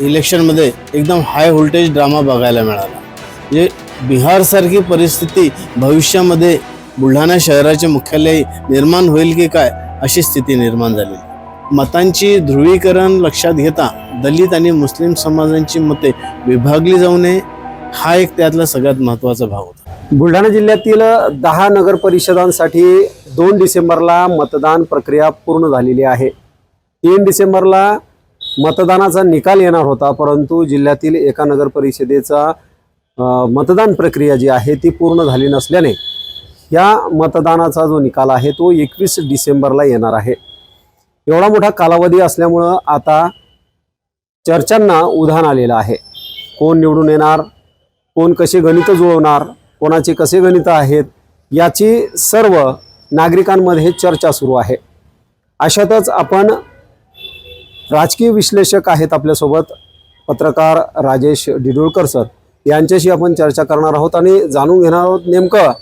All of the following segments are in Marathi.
इलेक्शनमध्ये एकदम हाय व्होल्टेज ड्रामा बघायला मिळाला. म्हणजे बिहारसारखी परिस्थिती भविष्यामध्ये बुलढाणा शहराचे मुख्यालय निर्माण होईल की काय अशी स्थिती निर्माण झाली. मतांची ध्रुवीकरण लक्षात घेता दलित आणि मुस्लिम समाजांची मते विभागली जाऊ नये हा एक त्यातला सगळ्यात महत्त्वाचा भाग होता. बुलढाणा जिल्ह्यातील दहा नगर परिषदांसाठी दोन डिसेंबरला मतदान प्रक्रिया पूर्ण झालेली आहे. तीन डिसेंबरला मतदानाचा निकाल येणार होता परंतु जिल्ह्यातील एका नगर परिषदेचा मतदान प्रक्रिया जी आहे ती पूर्ण झाली नसल्याने या मतदानाचा जो निकाल आहे तो एकवीस डिसेंबरला येणार आहे. एवढा मोठा कालावधी असल्यामुळं आता चर्चांना उधाण आलेलं आहे. कोण निवडून येणार कोण कसे गणितं जुळवणार कोणाचे कसे गणितं आहेत याची सर्व नागरिकांमध्ये चर्चा सुरू आहे. अशातच आपण राजकीय विश्लेषक आहेत आपल्यासोबत पत्रकार राजेश डिडोळकर सर. यांच्याशी आपण चर्चा करणार आहोत आणि जाणून घेणार आहोत नेमकं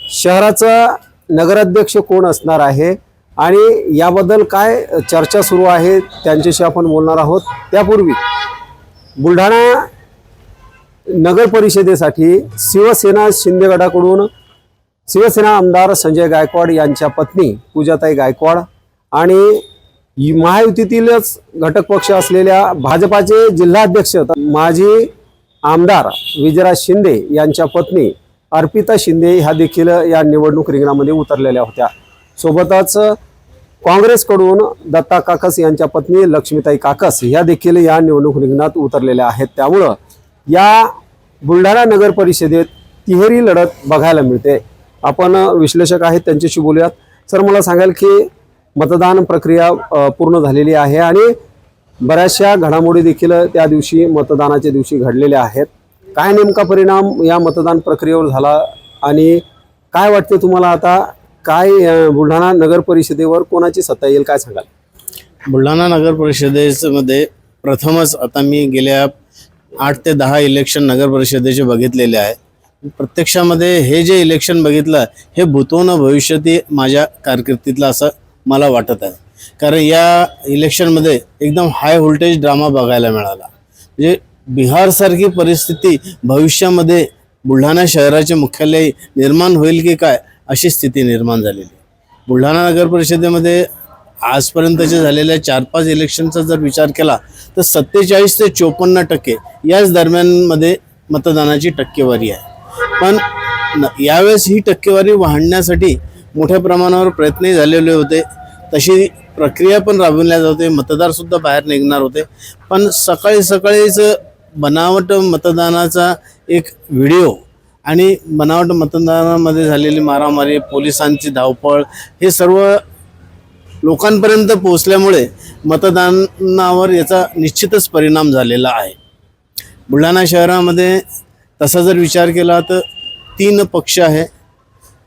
शहराचं नगराध्यक्ष कोण असणार आहे आणि याबद्दल काय चर्चा सुरू आहे त्यांच्याशी आपण बोलणार आहोत. त्यापूर्वी बुलढाणा नगर परिषदेसाठी शिवसेना शिंदे गटाकडून शिवसेना आमदार संजय गायकवाड यांच्या पत्नी पूजाताई गायकवाड आणि महायुतीतीलच घटक पक्ष असलेल्या भाजपाचे जिल्हाध्यक्ष माजी आमदार विजयराज शिंदे यांच्या पत्नी अर्पिता शिंदे ह्या देखील या निवडणूक रिंगणामध्ये उतरलेल्या होत्या. सोबतच काँग्रेसकडून दत्ता काकस यांच्या पत्नी लक्ष्मीताई काकस ह्या देखील या निवडणूक रिंगणात उतरलेल्या आहेत. त्यामुळं या बुलढाणा नगर परिषदेत तिहेरी लढत बघायला मिळते. आपण विश्लेषक आहेत त्यांच्याशी बोलूयात. सर मला सांगाल की मतदान प्रक्रिया पूर्ण झालेली आहे आणि बऱ्याचशा घडामोडी देखील त्या दिवशी मतदानाच्या दिवशी घडलेल्या आहेत. काय नेमका परिणाम या मतदान प्रक्रियेवर झाला आणि काय वाटते तुम्हाला आता? काय बुलढाणा नगर परिषदेवर कोणाची सत्ता येईल काय सांगाल? बुलढाणा नगर परिषदेमध्ये प्रथमच आता मी गेल्या आठ ते दहा इलेक्शन नगर परिषदेचे बघितलेले आहे. प्रत्यक्षामध्ये हे जे इलेक्शन बघितलं हे भूतोन भविष्यती माझ्या कारकिर्दीतलं असं मला वाटत आहे. कारण या इलेक्शनमध्ये एकदम हाय व्होल्टेज ड्रामा बघायला मिळाला. म्हणजे बिहारसारखी परिस्थिती भविष्यामध्ये बुलढाणा शहराचे मुख्यालय निर्माण होईल की काय अशी स्थिती निर्माण झालेली. बुलढाणा नगर परिषदेमध्ये आजपर्यंतच्या झालेल्या चार पाच इलेक्शनचा जर विचार केला तर सत्तेचाळीस ते चोपन्न टक्के याच दरम्यानमध्ये मतदानाची टक्केवारी आहे. पण न- यावेळेस ही टक्केवारी वाढण्यासाठी मोठ्या प्रमाणावर प्रयत्नही झालेले होते. तशी प्रक्रिया पण राबविल्या जाते मतदारसुद्धा बाहेर निघणार होते. पण सकाळी सकाळीच बनावट मतदानाचा एक व्हिडिओ आणि बनावट मतदानामध्ये झालेली मारामारी पोलिसांची धावपळ हे सर्व लोकांपर्यंत पोहोचल्यामुळे मतदानावर याचा निश्चितच परिणाम झालेला आहे. बुलढाणा शहरामध्ये तसा जर विचार केला तर तीन पक्ष आहे.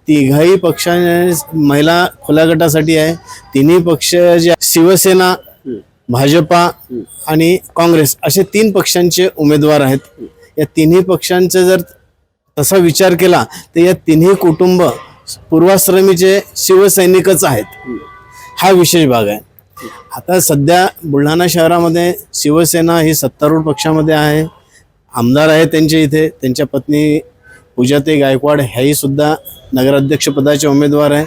तिघाही पक्षाने महिला खुल्या गटासाठी आहे. तिन्ही पक्ष जे शिवसेना भाजपा आणि काँग्रेस असे तीन पक्षांचे उमेदवार आहेत. या तिन्ही पक्षांचा जर तसा विचार केला तर या तिन्ही कुटुंब पूर्वाश्रमीचे शिवसैनिकच आहेत. हा विशेष भाग आहे. आता सध्या बुलढाणा शहरामध्ये शिवसेना ही सत्तारूढ पक्षामध्ये आहे. आमदार आहे त्यांचे इथे त्यांच्या पत्नी पूजाते गायकवाड ह्याही सुद्धा नगराध्यक्षपदाचे उमेदवार आहे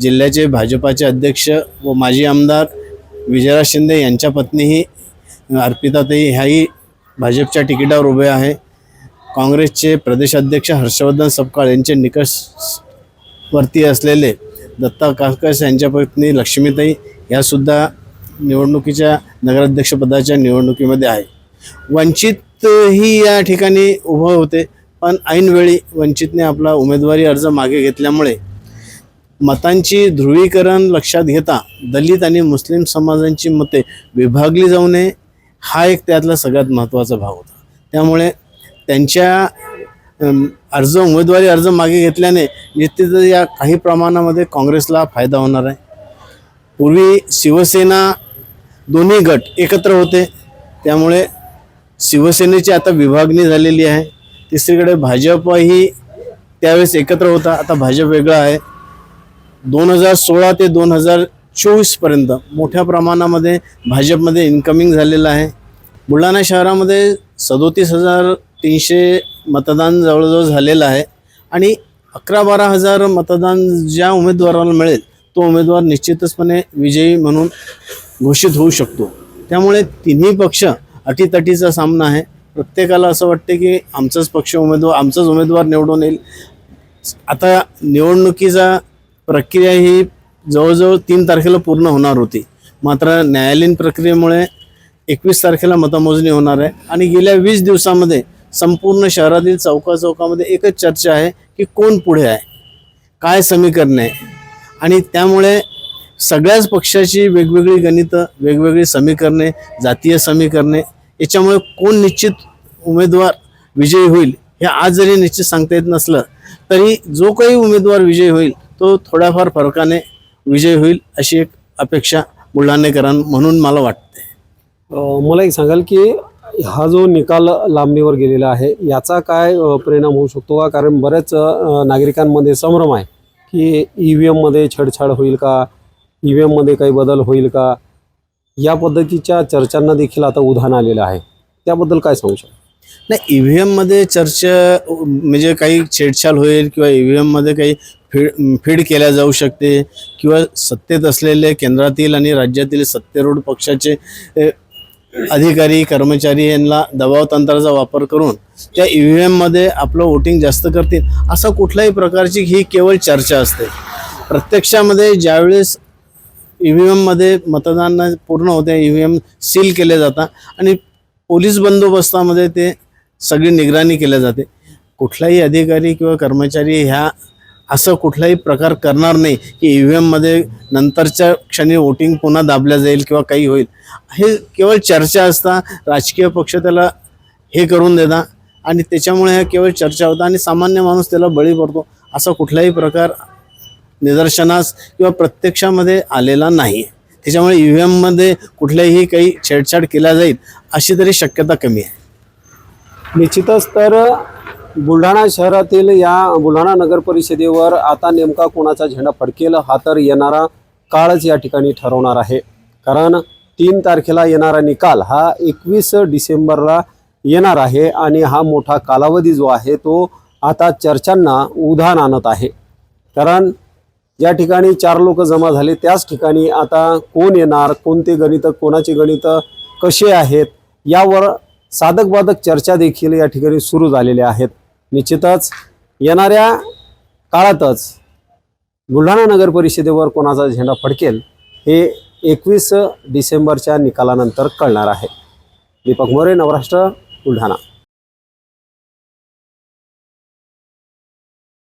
जिल्ह्याचे भाजपाचे अध्यक्ष व माजी आमदार विजयराज शिंदे यांच्या पत्नीही अर्पिताताई ह्याही भाजपच्या तिकिटावर उभे आहे. काँग्रेसचे प्रदेशाध्यक्ष हर्षवर्धन सपकाळ यांचे निकष असलेले दत्ता काकस यांच्या पत्नी लक्ष्मीताई ह्यासुद्धा निवडणुकीच्या नगराध्यक्षपदाच्या निवडणुकीमध्ये आहे. वंचित ही या ठिकाणी उभं होते. पण ऐनवेळी वंचितने आपला उमेदवारी अर्ज मागे घेतल्यामुळे मतांची ध्रुवीकरण लक्षात घेता दलित आणि मुस्लिम समाजांची मते विभागली जाऊ नये हा एक त्यातला सगळ्यात महत्त्वाचा भाग होता. त्यामुळे त्यांच्या अर्ज उमेदवारी अर्ज मागे घेतल्याने निश्चित या काही प्रमाणामध्ये काँग्रेसला फायदा होणार आहे. पूर्वी शिवसेना दोन्ही गट एकत्र होते त्यामुळे शिवसेनेची आता विभागणी झालेली आहे. तिसरीकडे भाजपही त्यावेळेस एकत्र होता. आता भाजप वेगळा आहे. दोन हजार सोळा ते दोन हजार चोवीसपर्यंत मोठ्या प्रमाणामध्ये भाजपमध्ये इन्कमिंग झालेलं आहे. बुलढाणा शहरामध्ये सदोतीस हजार तीनशे मतदान जवळजवळ झालेलं आहे. आणि अकरा बारा हजार मतदान ज्या उमेदवाराला मिळेल तो उमेदवार निश्चितचपणे विजयी म्हणून घोषित होऊ शकतो. त्यामुळे तिन्ही पक्ष अटीतटीचा सामना आहे. प्रत्येकाला असं वाटते की आमचाच पक्ष उमेदवार आमचाच उमेदवार निवडून येईल. आता निवडणुकीचा प्रक्रिया ही जवळजवळ तीन तारखेला पूर्ण होणार होती. मात्र न्यायालयीन प्रक्रियेमुळे एकवीस तारखेला मतमोजणी होणार आहे. आणि गेल्या वीस दिवसामध्ये संपूर्ण शहरातील चौका चौकामध्ये एकच चर्चा आहे की कोण पुढे आहे काय समीकरण आहे. आणि त्यामुळे सगळ्याच पक्षाची वेगवेगळी गणितं वेगवेगळी समीकरणे जातीय समीकरणे याच्यामुळे कोण निश्चित उमेदवार विजयी होईल हे आज जरी निश्चित सांगता येत नसलं तरी जो काही उमेदवार विजयी होईल तो थोड्याफार फरकाने विजय होईल अशी एक अपेक्षा बुलढाणेकरां म्हणून मला वाटते. मला एक सांगाल की हा जो निकाल लांबणीवर गेलेला आहे याचा काय परिणाम होऊ शकतो का? कारण बऱ्याच नागरिकांमध्ये संभ्रम आहे की ई व्ही एममध्ये छेडछाड होईल का? ई व्ही एममध्ये काही बदल होईल का? या पद्धतीच्या चर्चांना देखील आता उधाण आलेलं आहे. त्याबद्दल काय सांगू शकता? नाही ई व्ही एममध्ये चर्चा म्हणजे काही छेडछाड होईल किंवा ई व्ही एममध्ये काही फीड फीड केल्या जाऊ शकते किंवा सत्तेत असलेले केंद्रातील आणि राज्यातील सत्तेरूढ पक्षाचे अधिकारी कर्मचारी यांना दबाव तंत्राचा वापर करून त्या ई व्ही एममध्ये आपलं वोटिंग जास्त करतील असा कुठल्याही प्रकारची ही केवळ चर्चा असते. प्रत्यक्षामध्ये ज्यावेळेस ई व्ही एममध्ये मतदान पूर्ण होते ई व्ही एम सील केले जातात आणि पोलीस बंदोबस्तामध्ये ते सगळी निगराणी केल्या जाते. कुठलाही अधिकारी किंवा कर्मचारी ह्या असं कुठलाही प्रकार करणार नाही की ई व्ही एममध्ये नंतरच्या क्षणी वोटिंग पुन्हा दाबल्या जाईल किंवा काही होईल. हे केवळ चर्चा असता राजकीय पक्ष त्याला हे करून देता आणि त्याच्यामुळे ह्या केवळ चर्चा होता आणि सामान्य माणूस त्याला बळी पडतो. असा कुठलाही प्रकार निदर्शनास किंवा प्रत्यक्षामध्ये आलेला नाही. त्याच्यामुळे ई व्ही एममध्ये कुठल्याही काही छेडछाड केला जाईल अशी तरी शक्यता कमी आहे. निश्चितच तर बुलढाणा शहरातील या बुलढाणा नगर परिषदेवर आता नेमका कोणाचा झेंडा फडकेल हा तर येणारा काळच या ठिकाणी ठरवणार आहे. कारण तीन तारखेला येणारा निकाल हा एकवीस डिसेंबरला येणार आहे आणि हा मोठा कालावधी जो आहे तो आता चर्चांना उधाण आणत आहे. कारण ज्या ठिकाणी चार लोक जमा झाले. त्याच ठिकाणी आता कोण येणार? कोणते गणितं कोणाचे गणितं कसे आहेत? यावर साधक बाधक चर्चा देखील या ठिकाणी सुरू झालेल्या आहेत. निश्चितच येणाऱ्या काळातच बुलढाणा नगर परिषदेवर कोणाचा झेंडा फडकेल हे एकवीस डिसेंबरच्या निकालानंतर कळणार आहे. दीपक मोरे नवराष्ट्र बुलढाणा.